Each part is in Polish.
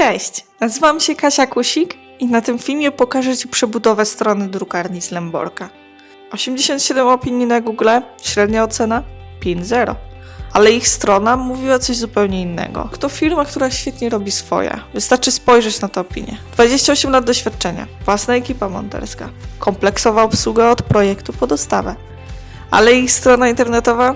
Cześć, nazywam się Kasia Kusik i na tym filmie pokażę Ci przebudowę strony drukarni z Lemborka. 87 opinii na Google, średnia ocena 5.0. Ale ich strona mówiła coś zupełnie innego. To firma, która świetnie robi swoje. Wystarczy spojrzeć na tę opinię. 28 lat doświadczenia, własna ekipa monterska, kompleksowa obsługa od projektu po dostawę. Ale ich strona internetowa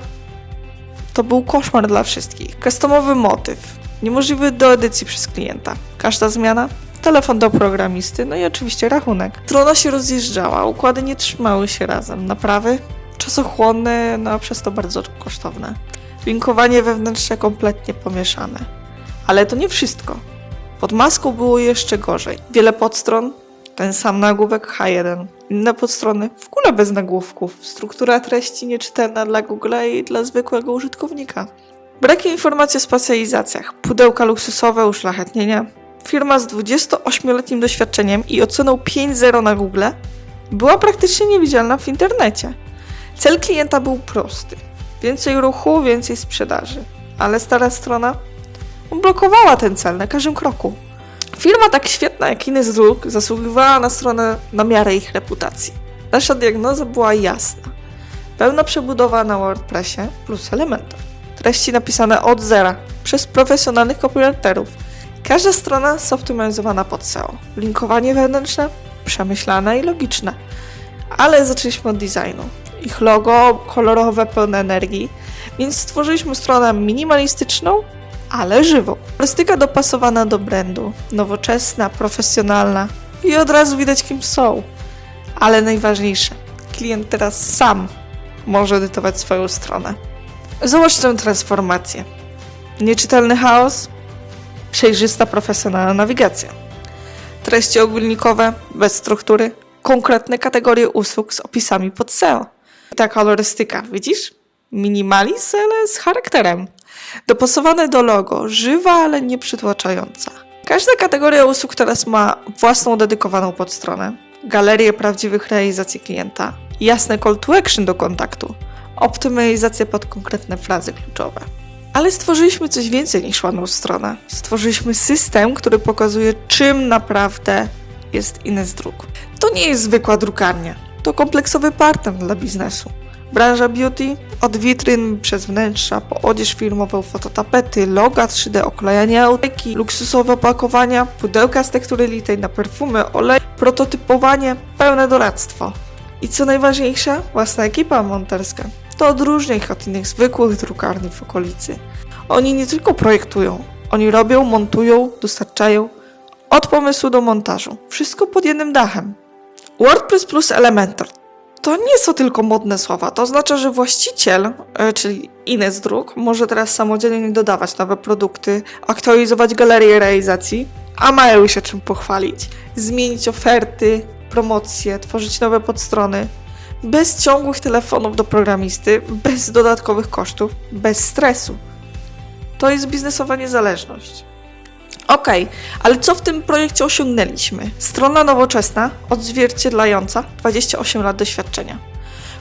to był koszmar dla wszystkich. Customowy motyw, niemożliwy do edycji przez klienta. Każda zmiana, telefon do programisty, no i oczywiście rachunek. Strona się rozjeżdżała, układy nie trzymały się razem. Naprawy czasochłonne, no a przez to bardzo kosztowne. Linkowanie wewnętrzne kompletnie pomieszane. Ale to nie wszystko. Pod maską było jeszcze gorzej. Wiele podstron, ten sam nagłówek H1. Inne podstrony w ogóle bez nagłówków. Struktura treści nieczytelna dla Google'a i dla zwykłego użytkownika. Brak informacji o specjalizacjach, pudełka luksusowe, uszlachetnienia. Firma z 28-letnim doświadczeniem i oceną 5.0 na Google była praktycznie niewidzialna w internecie. Cel klienta był prosty. Więcej ruchu, więcej sprzedaży. Ale stara strona blokowała ten cel na każdym kroku. Firma tak świetna jak Ines Dróg zasługiwała na stronę na miarę ich reputacji. Nasza diagnoza była jasna. Pełna przebudowa na WordPressie plus Elementor. Treści napisane od zera przez profesjonalnych copywriterów. Każda strona zoptymalizowana pod SEO. Linkowanie wewnętrzne przemyślane i logiczne. Ale zaczęliśmy od designu. Ich logo kolorowe, pełne energii, więc stworzyliśmy stronę minimalistyczną, ale żywą. Turystyka dopasowana do brandu, nowoczesna, profesjonalna i od razu widać kim są. Ale najważniejsze, klient teraz sam może edytować swoją stronę. Zobacz tę transformację. Nieczytelny chaos, przejrzysta, profesjonalna nawigacja. Treści ogólnikowe, bez struktury, konkretne kategorie usług z opisami pod SEO. Ta kolorystyka, widzisz? Minimalizm, ale z charakterem. Dopasowane do logo, żywa, ale nie przytłaczająca. Każda kategoria usług teraz ma własną dedykowaną podstronę, galerię prawdziwych realizacji klienta, jasne call to action do kontaktu, optymalizację pod konkretne frazy kluczowe. Ale stworzyliśmy coś więcej niż ładną stronę. Stworzyliśmy system, który pokazuje, czym naprawdę jest Ines Druk. To nie jest zwykła drukarnia, to kompleksowy partner dla biznesu. Branża beauty od witryn przez wnętrza, po odzież firmową, fototapety, loga 3D, oklejanie autyki, luksusowe opakowania, pudełka z tektury litej na perfumy, olej, prototypowanie, pełne doradztwo. I co najważniejsze, własna ekipa monterska. To odróżnia ich od innych zwykłych drukarni w okolicy. Oni nie tylko projektują, oni robią, montują, dostarczają od pomysłu do montażu. Wszystko pod jednym dachem. WordPress plus Elementor to nie są tylko modne słowa. To oznacza, że właściciel, e, czyli Ines Druk, może teraz samodzielnie dodawać nowe produkty, aktualizować galerię realizacji, a mają się czym pochwalić, zmienić oferty, promocje, tworzyć nowe podstrony. Bez ciągłych telefonów do programisty, bez dodatkowych kosztów, bez stresu. To jest biznesowa niezależność. Okej, ale co w tym projekcie osiągnęliśmy? Strona nowoczesna, odzwierciedlająca 28 lat doświadczenia.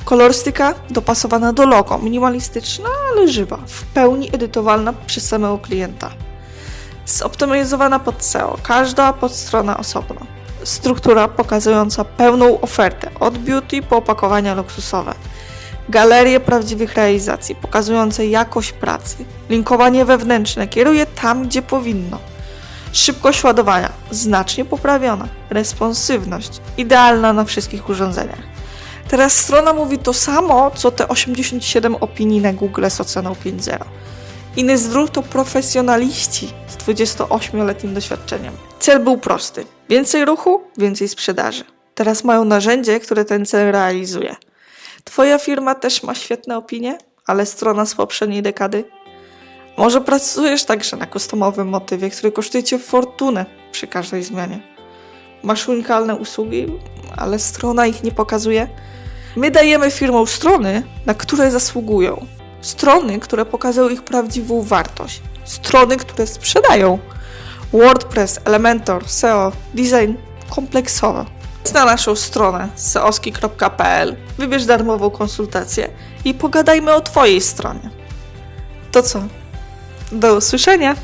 Kolorystyka dopasowana do logo, minimalistyczna, ale żywa, w pełni edytowalna przez samego klienta. Zoptymalizowana pod SEO, każda podstrona osobno. Struktura pokazująca pełną ofertę, od beauty po opakowania luksusowe. Galerie prawdziwych realizacji, pokazujące jakość pracy. Linkowanie wewnętrzne kieruje tam, gdzie powinno. Szybkość ładowania znacznie poprawiona. Responsywność idealna na wszystkich urządzeniach. Teraz strona mówi to samo, co te 87 opinii na Google z oceną 5.0. Ines Dru to profesjonaliści z 28-letnim doświadczeniem. Cel był prosty. Więcej ruchu, więcej sprzedaży. Teraz mają narzędzie, które ten cel realizuje. Twoja firma też ma świetne opinie, ale strona z poprzedniej dekady może pracujesz także na customowym motywie, który kosztuje cię fortunę przy każdej zmianie. Masz unikalne usługi, ale strona ich nie pokazuje. My dajemy firmom strony, na które zasługują. Strony, które pokazują ich prawdziwą wartość. Strony, które sprzedają. WordPress, Elementor, SEO, design kompleksowy. Idź na naszą stronę seoski.pl, wybierz darmową konsultację i pogadajmy o Twojej stronie. To co? Do usłyszenia!